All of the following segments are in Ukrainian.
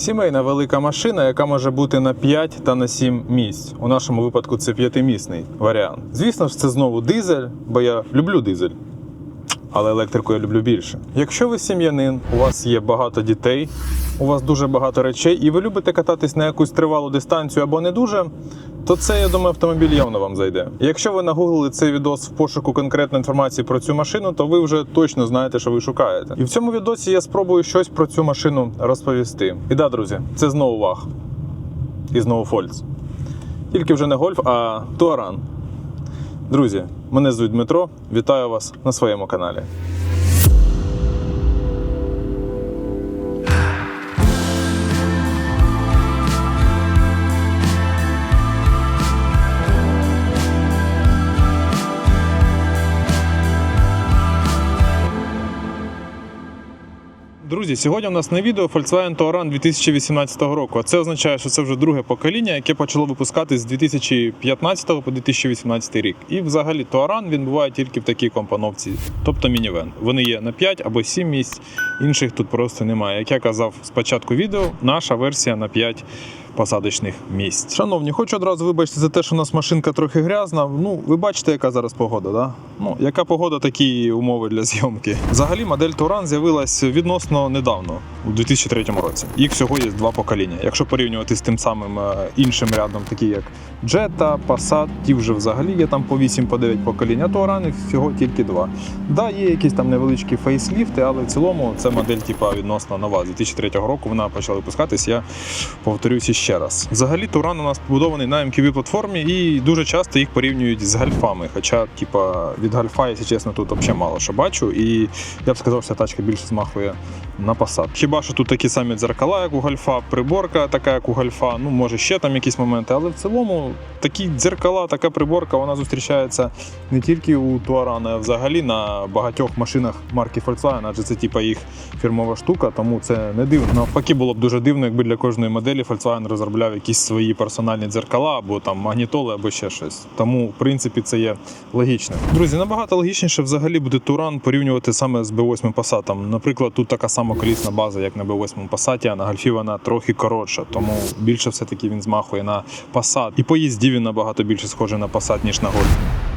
Сімейна велика машина, яка може бути на 5 та на 7 місць. У нашому випадку це п'ятимісний варіант. Звісно ж, це знову дизель, бо я люблю дизель. Але електрику я люблю більше. Якщо ви сім'янин, у вас є багато дітей, у вас дуже багато речей, і ви любите кататись на якусь тривалу дистанцію або не дуже, то це, я думаю, автомобіль явно вам зайде. Якщо ви нагуглили цей відос в пошуку конкретної інформації про цю машину, то ви вже точно знаєте, що ви шукаєте. І в цьому відосі я спробую щось про цю машину розповісти. І да, друзі, це знову ваг. І знову Фольц. Тільки вже не гольф, а Туаран. Друзі, мене звуть Дмитро. Вітаю вас на своєму каналі. Друзі, сьогодні у нас на відео Volkswagen Touran 2018 року. Це означає, що це вже друге покоління, яке почало випускати з 2015 по 2018 рік. І взагалі Touran він буває тільки в такій компоновці, тобто мінівен. Вони є на 5 або 7 місць, інших тут просто немає. Як я казав спочатку відео, наша версія на 5 посадочних місць. Шановні, хочу одразу вибачити за те, що у нас машинка трохи грязна. Ну, ви бачите, яка зараз погода, да? Ну, яка погода, такі умови для зйомки. Взагалі, модель Touran з'явилась відносно недавно, у 2003 році. Їх всього є два покоління. Якщо порівнювати з тим самим е, іншим рядом, такі як Jetta, Passat, ті вже взагалі є там по 8 по 9 поколінь, а їх всього тільки два. Да, є якісь там невеличкі фейсліфти, але в цілому це модель типа відносно нова. З 2003 року вона почала випускатись. Я повторюся ще раз. Взагалі, Туран у нас побудований на MQB платформі і дуже часто їх порівнюють з гальфами. Хоча, типа, від гальфа, якщо чесно, тут взагалі мало що бачу. І я б сказав, що ця тачка більше змахує на Passat. Хіба що тут такі самі дзеркала, як у гальфа, приборка така, як у гальфа. Ну, може, ще там якісь моменти, але в цілому такі дзеркала, така приборка, вона зустрічається не тільки у Туарана, а взагалі на багатьох машинах марки Volkswagen, адже це типа їх фірмова штука, тому це не дивно. Навпаки, було б дуже дивно, якби для кожної моделі Volkswagen розробляв якісь свої персональні дзеркала або там магнітоли, або ще щось. Тому, в принципі, це є логічним. Друзі, набагато логічніше взагалі буде Туран порівнювати саме з B8 Passat. Наприклад, тут така сама колісна база, як на B8 Passat, а на гальфі вона трохи коротша, тому більше все-таки він змахує на Passat. І по їзді він набагато більше схожий на Passat, ніж на Golf.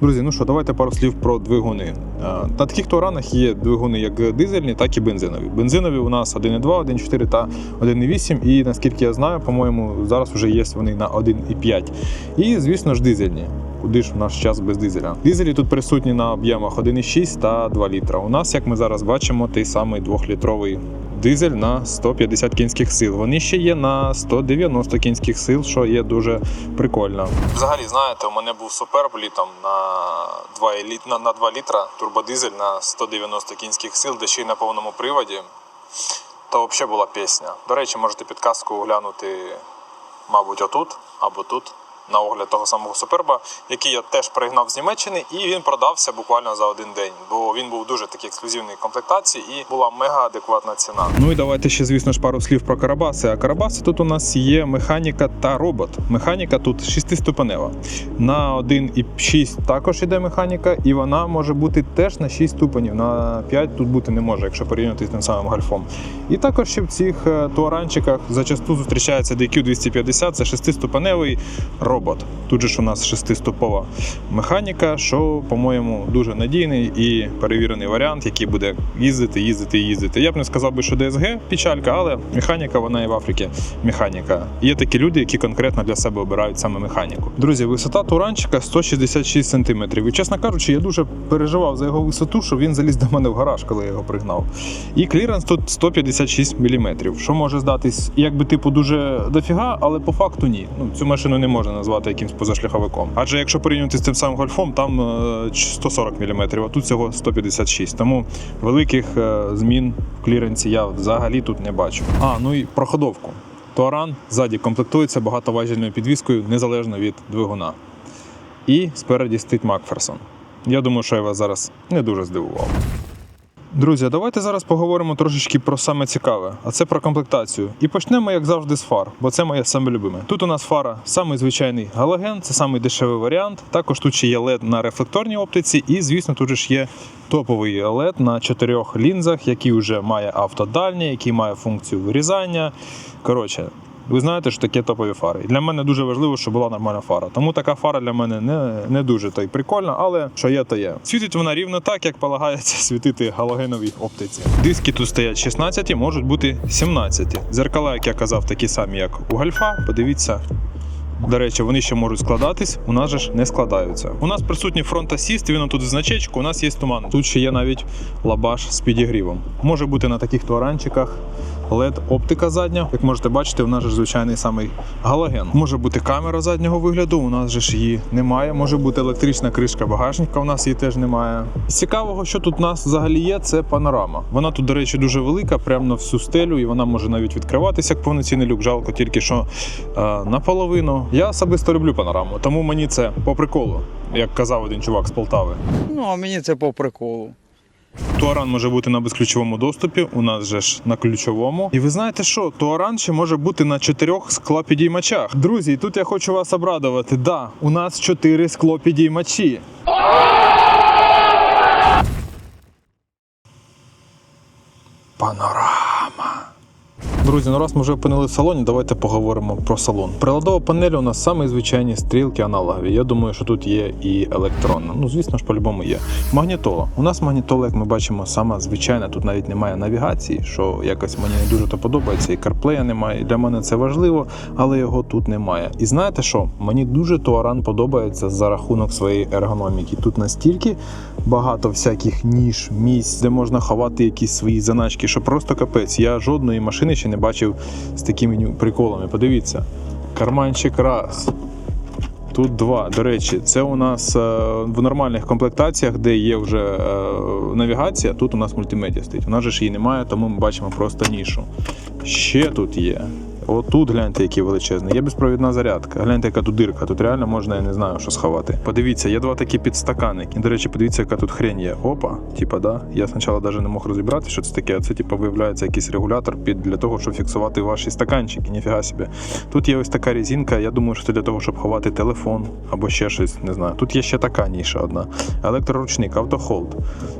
Друзі, ну що, давайте пару слів про двигуни. Е, На таких туранах є двигуни як дизельні, так і бензинові. Бензинові у нас 1,2, 1,4 та 1,8. І наскільки я знаю, по-моєму, зараз вже є вони на 1,5. І, звісно ж, дизельні. Куди ж в наш час без дизеля? Дизелі тут присутні на об'ємах 1,6 та 2 літра. У нас, як ми зараз бачимо, той самий 2-літровий дизель на 150 кінських сил. Вони ще є на 190 кінських сил, що є дуже прикольно. Взагалі, знаєте, у мене був суперб літом на 2, літ, на, на 2 літра турбодизель на 190 кінських сил, де ще й на повному приводі. То взагалі була пісня. До речі, можете підказку оглянути, мабуть, отут або тут. На огляд того самого суперба, який я теж пригнав з Німеччини, і він продався буквально за один день, бо він був дуже такий ексклюзивний комплектації і була мега адекватна ціна. Ну і давайте ще, звісно ж, пару слів про карабаси. А карабаси тут у нас є механіка та робот. Механіка тут шестиступенева. На 1,6 також іде механіка, і вона може бути теж на 6 ступенів. На 5 тут бути не може, якщо порівняти з тим самим гальфом. І також ще в цих е, туаранчиках зачасту зустрічається DQ250, це шестиступеневий робот. Тут же ж у нас шестиступова механіка, що, по-моєму, дуже надійний і перевірений варіант, який буде їздити, їздити, їздити. Я б не сказав би, що DSG печалька, але механіка вона і в Африці механіка. Є такі люди, які конкретно для себе обирають саме механіку. Друзі, висота туранчика 166 см. І чесно кажучи, я дуже переживав за його висоту, що він заліз до мене в гараж, коли я його пригнав. І кліренс тут 156 мм, що може здатись, якби типу дуже дофіга, але по факту ні. Ну цю машину не можна назвати якимсь позашляховиком. Адже якщо порівнювати з тим самим гольфом, там е, 140 мм, а тут всього 156. Тому великих е, змін в кліренсі я взагалі тут не бачу. А ну і про ходовку. Туаран ззаді комплектується багатоважільною підвіскою незалежно від двигуна. І спереді стоїть Макферсон. Я думаю, що я вас зараз не дуже здивував. Друзі, давайте зараз поговоримо трошечки про саме цікаве, а це про комплектацію. І почнемо, як завжди, з фар, бо це моє саме любиме. Тут у нас фара самий звичайний галоген, це самий дешевий варіант. Також тут ще є LED на рефлекторній оптиці, і звісно, тут ж є топовий LED на чотирьох лінзах, який вже має автодальні, який має функцію вирізання. Коротше. Ви знаєте, що таке топові фари. І для мене дуже важливо, щоб була нормальна фара. Тому така фара для мене не, не дуже то й прикольна, але що є, то є. Світить вона рівно так, як полагається світити галогеновій оптиці. Диски тут стоять 16, можуть бути 17. Зеркала, як я казав, такі самі, як у гальфа. Подивіться. До речі, вони ще можуть складатись, у нас же ж не складаються. У нас присутній фронт-асіст, він тут значечку, у нас є туман. Тут ще є навіть лабаш з підігрівом. Може бути на таких туаранчиках LED оптика задня. Як можете бачити, у нас же звичайний самий галоген. Може бути камера заднього вигляду, у нас же ж її немає. Може бути електрична кришка багажника, у нас її теж немає. Цікавого, що тут у нас взагалі є, це панорама. Вона тут, до речі, дуже велика, прямо на всю стелю, і вона може навіть відкриватися як повноцінний люк. Жалко тільки що е, наполовину. Я особисто люблю панораму, тому мені це по приколу, як казав один чувак з Полтави. Ну, а мені це по приколу. Туаран може бути на безключовому доступі, у нас же ж на ключовому. І ви знаєте що? Туаран ще може бути на чотирьох склопідіймачах. Друзі, тут я хочу вас обрадувати. Да, у нас чотири склопідіймачі. Панорама. Друзі, ну раз ми вже опинили в салоні, давайте поговоримо про салон. Приладова панель у нас самі звичайні стрілки аналогові. Я думаю, що тут є і електронна. Ну, звісно ж, по-любому є. Магнітола. У нас магнітола, як ми бачимо, сама звичайна. Тут навіть немає навігації, що якось мені не дуже то подобається. І карплея немає. І для мене це важливо, але його тут немає. І знаєте що? Мені дуже Туаран подобається за рахунок своєї ергономіки. Тут настільки багато всяких ніж, місць, де можна ховати якісь свої заначки, що просто капець. Я жодної машини ще не бачив з такими приколами. Подивіться, карманчик раз. Тут два. До речі, це у нас е, в нормальних комплектаціях, де є вже е, навігація. Тут у нас мультимедіа стоїть. У нас же ж її немає, тому ми бачимо просто нішу. Ще тут є. Отут гляньте, який величезний. Є безпровідна зарядка. Гляньте, яка тут дирка. Тут реально можна, я не знаю, що сховати. Подивіться, є два такі підстаканники. До речі, подивіться, яка тут хрень є. Опа, типа, да. Я спочатку навіть не мог розібрати, що це таке. А це, типа, виявляється якийсь регулятор під для того, щоб фіксувати ваші стаканчики. Ніфіга собі. Тут є ось така резинка. Я думаю, що це для того, щоб ховати телефон або ще щось. Не знаю. Тут є ще така ніша одна. Електроручник, автохолд,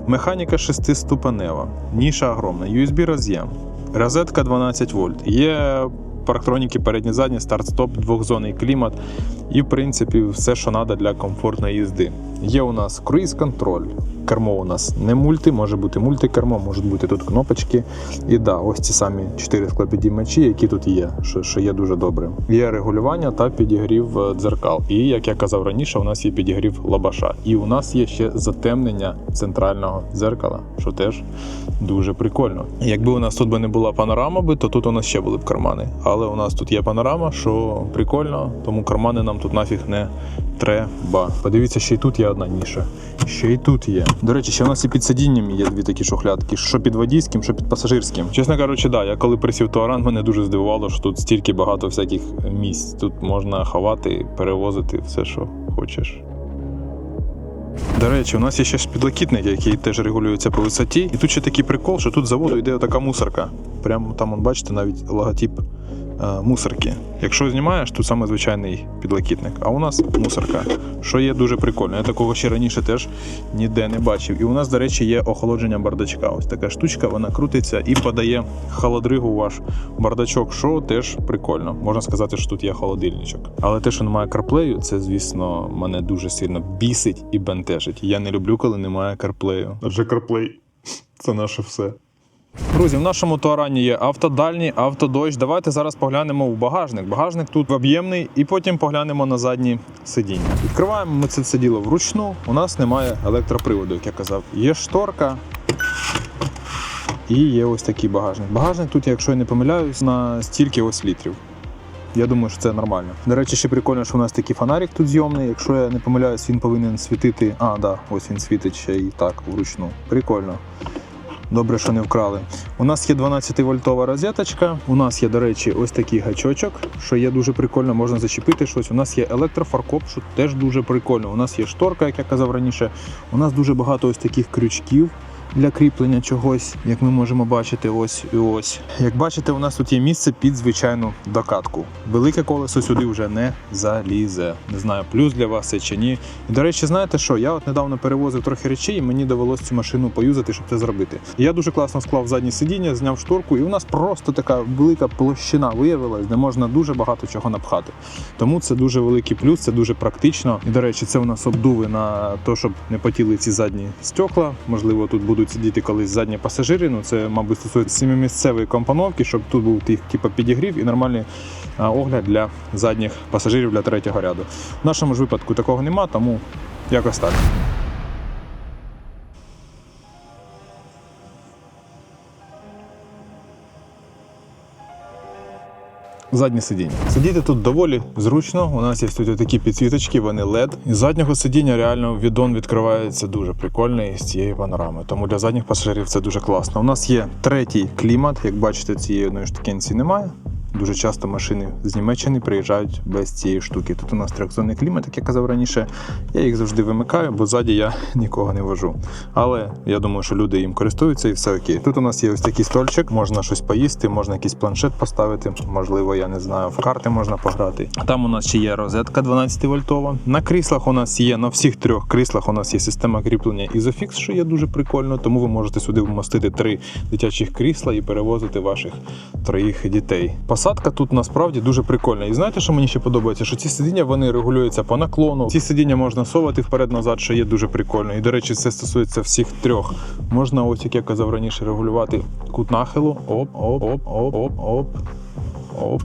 механіка шестиступенева, ніша огромна, USB роз'єм, розетка 12 вольт. Є парктроніки передні задні, старт-стоп, двохзонний клімат і, в принципі, все, що треба для комфортної їзди. Є у нас круїз-контроль. Кермо у нас не мульти, може бути мультикермо, можуть бути тут кнопочки. І да, ось ці самі чотири склопідіймачі, які тут є, що, що є дуже добре. Є регулювання та підігрів е, дзеркал. І як я казав раніше, у нас є підігрів лабаша. І у нас є ще затемнення центрального дзеркала, що теж дуже прикольно. Якби у нас тут би не була панорама, би, то тут у нас ще були б кармани. Але у нас тут є панорама, що прикольно, тому кармани нам тут нафіг не треба. Подивіться, ще й тут є одна ніша. Ще й тут є. До речі, ще у нас і під сидінням є дві такі шухлядки, що під водійським, що під пасажирським. Чесно кажучи, да, я коли присів Туаран, мене дуже здивувало, що тут стільки багато всяких місць. Тут можна ховати, перевозити все, що хочеш. До речі, у нас є ще ж підлокітник, який теж регулюється по висоті. І тут ще такий прикол, що тут заводу йде така мусорка. Прямо там, бачите, навіть логотип мусорки. Якщо знімаєш, тут саме звичайний підлокітник, а у нас мусорка, що є дуже прикольно. Я такого ще раніше теж ніде не бачив. І у нас, до речі, є охолодження бардачка. Ось така штучка, вона крутиться і подає холодригу ваш бардачок, що теж прикольно. Можна сказати, що тут є холодильничок. Але те, що немає карплею, це, звісно, мене дуже сильно бісить і бентежить. Я не люблю, коли немає карплею. Адже карплей це наше все. Друзі, в нашому туарані є автодальній, автодощ. Давайте зараз поглянемо в багажник. Багажник тут об'ємний, і потім поглянемо на задні сидіння. Відкриваємо ми це все діло вручну. У нас немає електроприводу, як я казав. Є шторка. І є ось такий багажник. Багажник тут, якщо я не помиляюсь, на стільки ось літрів. Я думаю, що це нормально. До речі, ще прикольно, що у нас такий фонарик тут зйомний. Якщо я не помиляюсь, він повинен світити. А, да, ось він світить ще і так вручну. Прикольно. Добре, що не вкрали. У нас є 12-вольтова розеточка. У нас є, до речі, ось такий гачочок, що є дуже прикольно, можна зачепити щось. У нас є електрофаркоп, що теж дуже прикольно. У нас є шторка, як я казав раніше. У нас дуже багато ось таких крючків. Для кріплення чогось, як ми можемо бачити, ось і ось. Як бачите, у нас тут є місце під звичайну докатку. Велике колесо сюди вже не залізе. Не знаю, плюс для вас це чи ні. І до речі, знаєте що? Я от недавно перевозив трохи речей, і мені довелося цю машину поюзати, щоб це зробити. Я дуже класно склав заднє сидіння, зняв шторку, і у нас просто така велика площина виявилась, де можна дуже багато чого напхати. Тому це дуже великий плюс, це дуже практично. І до речі, це у нас обдуви на те, щоб не потіли ці задні стекла. Можливо, тут будуть сидіти колись задні пасажири. Ну це, мабуть, стосується сімимісцевої компоновки, щоб тут був тих, типу, підігрів і нормальний огляд для задніх пасажирів для третього ряду. В нашому ж випадку такого нема, тому якось так. Заднє сидіння. Сидіти тут доволі зручно. У нас є тут такі підсвіточки, вони LED. І з заднього сидіння реально відон відкривається дуже прикольний з цієї панорами. Тому для задніх пасажирів це дуже класно. У нас є третій клімат. Як бачите, цієї одної штукенці немає. Дуже часто машини з Німеччини приїжджають без цієї штуки. Тут у нас трьохзонний клімат, як я казав раніше. Я їх завжди вимикаю, бо ззаді я нікого не вожу. Але я думаю, що люди їм користуються і все окей. Тут у нас є ось такий стольчик, можна щось поїсти, можна якийсь планшет поставити. Можливо, я не знаю, в карти можна пограти. Там у нас ще є розетка 12 вольтова. На кріслах у нас є на всіх трьох кріслах. У нас є система кріплення Isofix, що є дуже прикольно. Тому ви можете сюди вмостити три дитячих крісла і перевозити ваших троїх дітей. Посадка тут насправді дуже прикольна. І знаєте, що мені ще подобається? Що ці сидіння вони регулюються по наклону. Ці сидіння можна совати вперед-назад, що є дуже прикольно. І до речі, це стосується всіх трьох. Можна, ось як я казав раніше, регулювати кут нахилу. Оп, оп, оп, оп, оп, оп. Оп.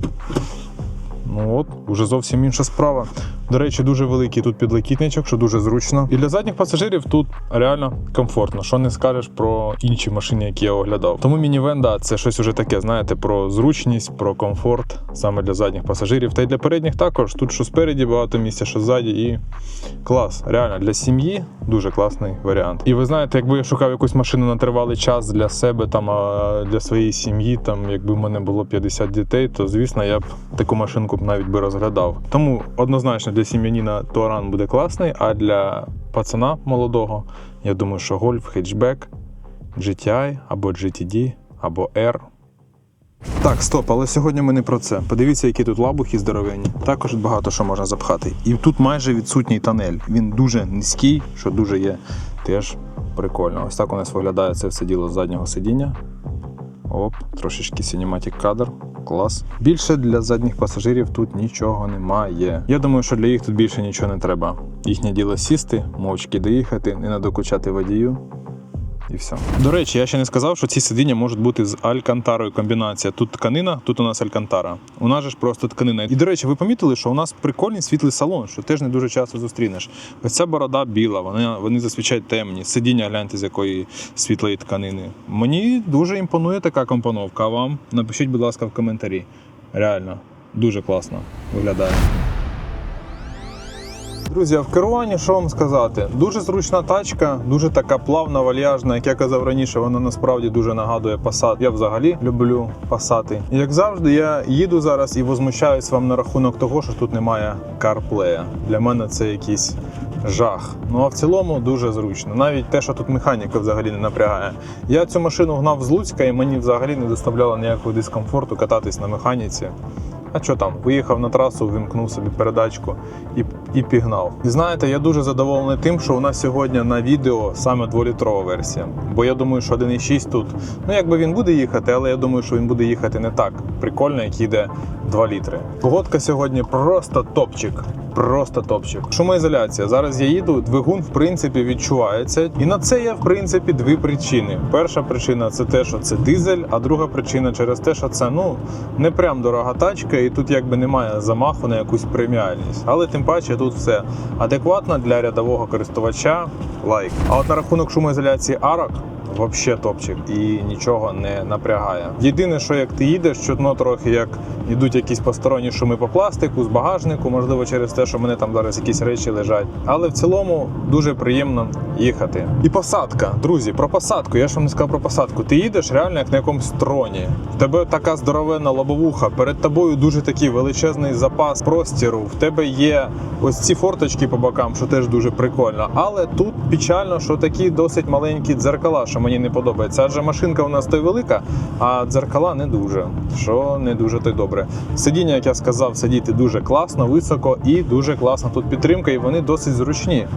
Ну от, уже зовсім інша справа. До речі, дуже великий тут підлокітничок, що дуже зручно. І для задніх пасажирів тут реально комфортно. Що не скажеш про інші машини, які я оглядав. Тому мінівен, да, це щось уже таке, знаєте, про зручність, про комфорт саме для задніх пасажирів. Та й для передніх також. Тут що спереді багато місця, що ззаді, і клас. Реально для сім'ї дуже класний варіант. І ви знаєте, якби я шукав якусь машину на тривалий час для себе, там для своєї сім'ї, там якби в мене було 50 дітей, то звісно я б таку машинку навіть би розглядав. Тому однозначно для сім'янина Туаран буде класний, а для пацана молодого, я думаю, що гольф, хетчбек, GTI або GTD, або R. Так, стоп, але сьогодні ми не про це. Подивіться, які тут лабухи здоровенні. Також багато що можна запхати. І тут майже відсутній тонель. Він дуже низький, що дуже є теж прикольно. Ось так у нас виглядає це все діло з заднього сидіння. Оп, трошечки синематик кадр. Клас. Більше для задніх пасажирів тут нічого немає. Я думаю, що для їх тут більше нічого не треба. Їхнє діло сісти, мовчки доїхати, не надокучати водію. І все. До речі, я ще не сказав, що ці сидіння можуть бути з алькантарою комбінація. Тут тканина, тут у нас алькантара. У нас же ж просто тканина. І до речі, ви помітили, що у нас прикольний світлий салон, що теж не дуже часто зустрінеш. Ось ця борода біла, вони, вони зазвичай темні. Сидіння гляньте з якої світлої тканини. Мені дуже імпонує така компоновка. А вам напишіть, будь ласка, в коментарі. Реально, дуже класно виглядає. Друзі, в керуванні що вам сказати? Дуже зручна тачка, дуже така плавна, вальяжна. Як я казав раніше, вона насправді дуже нагадує Passat. Я взагалі люблю Passat. Як завжди, я їду зараз і возмущаюсь вам на рахунок того, що тут немає CarPlay. Для мене це якийсь жах. Ну а в цілому дуже зручно. Навіть те, що тут механіка взагалі не напрягає. Я цю машину гнав з Луцька і мені взагалі не доставляло ніякого дискомфорту кататись на механіці. А що там? Виїхав на трасу, вимкнув собі передачку і, і пігнав. І знаєте, я дуже задоволений тим, що у нас сьогодні на відео саме дволітрова версія. Бо я думаю, що 1.6 тут, ну якби він буде їхати, але я думаю, що він буде їхати не так прикольно, як їде 2 літри. Погодка сьогодні просто топчик. Просто топчик. Шумоізоляція. Зараз я їду, двигун в принципі відчувається. І на це є в принципі дві причини. Перша причина це те, що це дизель, а друга причина через те, що це ну не прям дорога тачка, і тут якби немає замаху на якусь преміальність. Але тим паче тут все адекватно для рядового користувача. Лайк. А от на рахунок шумоізоляції арок. Вообще топчик і нічого не напрягає. Єдине, що як ти їдеш, чутно трохи як йдуть якісь посторонні шуми по пластику, з багажнику, можливо, через те, що мене там зараз якісь речі лежать. Але в цілому дуже приємно їхати. І посадка, друзі, про посадку. Я ж вам не сказав про посадку. Ти їдеш реально як на якомусь троні. В тебе така здоровенна лобовуха, перед тобою дуже такий величезний запас простіру. В тебе є ось ці форточки по бокам, що теж дуже прикольно. Але тут печально, що такі досить маленькі дзеркала, що мені не подобається. Адже машинка у нас то й велика, а дзеркала не дуже. Що не дуже то й добре. Сидіння, як я сказав, сидіти дуже класно, високо і дуже класна тут підтримка, і вони досить зручні.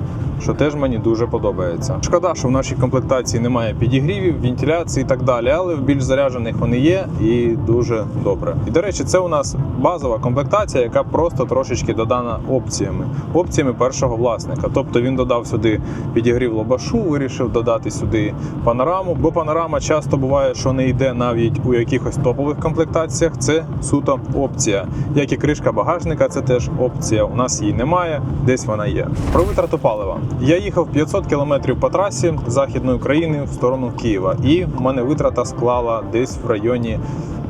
Що теж мені дуже подобається. Шкода, що в нашій комплектації немає підігрівів, вентиляції і так далі, але в більш заряджених вони є і дуже добре. І до речі, це у нас базова комплектація, яка просто трошечки додана опціями. Опціями першого власника. Тобто він додав сюди підігрів лобашу, вирішив додати сюди панораму, бо панорама часто буває, що не йде навіть у якихось топових комплектаціях. Це суто опція. Як і кришка багажника, це теж опція. У нас її немає, десь вона є. Про витрату палива. Я їхав 500 км по трасі західної України в сторону Києва, і в мене витрата склала десь в районі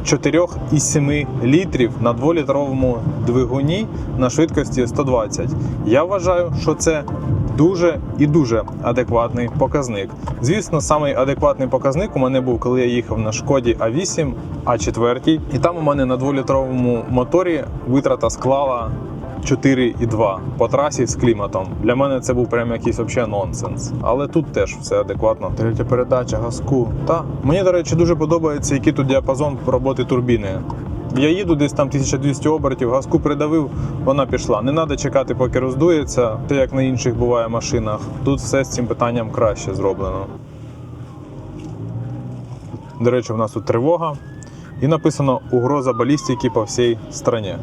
4,7 літрів на 2-літровому двигуні на швидкості 120. Я вважаю, що це дуже і дуже адекватний показник. Звісно, самий адекватний показник у мене був, коли я їхав на шкоді А8, А4, і там у мене на 2-літровому моторі витрата склала 4,2 по трасі з кліматом. Для мене це був прям якийсь взагалі нонсенс. Але тут теж все адекватно. Третя передача, газку. Та мені, до речі, дуже подобається, який тут діапазон роботи турбіни. Я їду десь там 1200 обертів, газку придавив, вона пішла. Не треба чекати, поки роздується, те як на інших буває машинах. Тут все з цим питанням краще зроблено. До речі, в нас тут тривога. І написано угроза балістики по всій страні.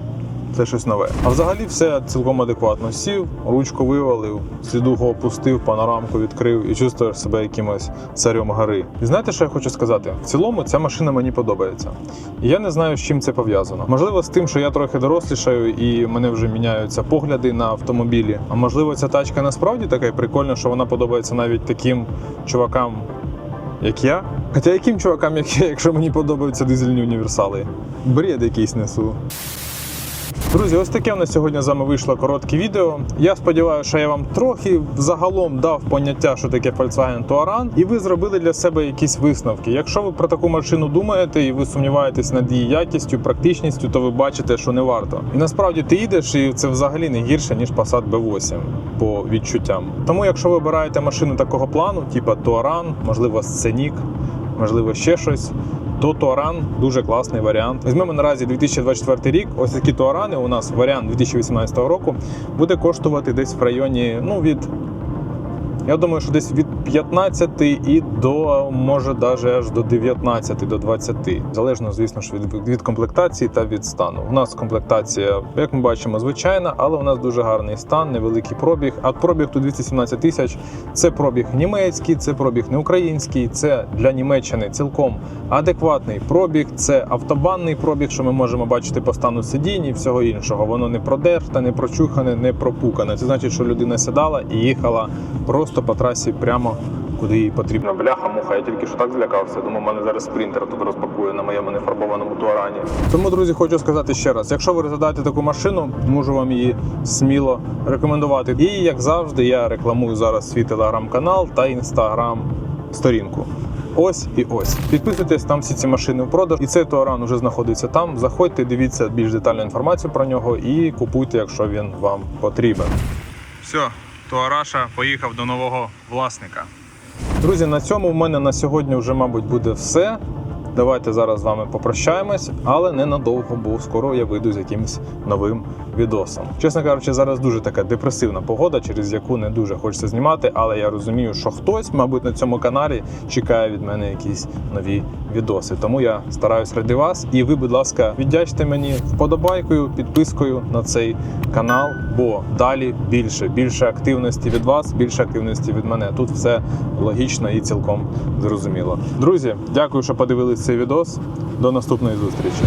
Це щось нове. А взагалі все цілком адекватно. Сів, ручку вивалив, слідуху опустив, панорамку відкрив і чувствуєш себе якимось царем гори. І знаєте, що я хочу сказати? В цілому ця машина мені подобається. І я не знаю, з чим це пов'язано. Можливо, з тим, що я трохи дорослішаю і мене вже міняються погляди на автомобілі. А можливо, ця тачка насправді така прикольна, що вона подобається навіть таким чувакам, як я. Хоча яким чувакам, як я, якщо мені подобаються дизельні універсали? Бред якийсь несу. Друзі, ось таке в нас сьогодні з вами вийшло коротке відео. Я сподіваюся, що я вам трохи загалом дав поняття, що таке Volkswagen Touran, і ви зробили для себе якісь висновки. Якщо ви про таку машину думаєте і ви сумніваєтесь над її якістю, практичністю, то ви бачите, що не варто. І насправді ти їдеш, і це взагалі не гірше ніж Passat B8 по відчуттям. Тому, якщо ви обираєте машину такого плану, типу Touran, можливо, Scenic, можливо, ще щось то Туаран дуже класний варіант. Візьмемо наразі 2024 рік. Ось такі Туарани. У нас варіант 2018 року буде коштувати десь в районі, ну від. Я думаю, що десь від 15 і до може навіть аж до 19 до 20. Залежно, звісно ж, від, від комплектації та від стану. У нас комплектація, як ми бачимо, звичайна, але у нас дуже гарний стан, невеликий пробіг. А пробіг тут 217 тисяч. Це пробіг німецький, це пробіг не український. Це для Німеччини цілком адекватний пробіг. Це автобанний пробіг, що ми можемо бачити по стану сидінь і всього іншого. Воно не продерте, не прочухане, не пропукане. Це значить, що людина сідала і їхала просто по трасі прямо куди їй потрібно. Бляха муха, я тільки що так злякався. Думаю, мене зараз спринтер тут розпакує на моєму нефарбованому туарані. Тому, друзі, хочу сказати ще раз: якщо ви розглядаєте таку машину, можу вам її сміло рекомендувати. І як завжди, я рекламую зараз свій телеграм-канал та інстаграм-сторінку. Ось і ось. Підписуйтесь, там всі ці машини в продаж. І цей туаран вже знаходиться там. Заходьте, дивіться більш детальну інформацію про нього і купуйте, якщо він вам потрібен. Все, Туараша поїхав до нового власника. Друзі, на цьому в мене на сьогодні вже, мабуть, буде все. Давайте зараз з вами попрощаємось, але ненадовго, бо скоро я вийду з якимось новим відосом. Чесно кажучи, зараз дуже така депресивна погода, через яку не дуже хочеться знімати, але я розумію, що хтось, мабуть, на цьому каналі чекає від мене якісь нові відоси. Тому я стараюсь ради вас. І ви, будь ласка, віддячте мені вподобайкою, підпискою на цей канал, бо далі більше, більше активності від вас, більше активності від мене. Тут все логічно і цілком зрозуміло. Друзі, дякую, що подивились цей відос. До наступної зустрічі.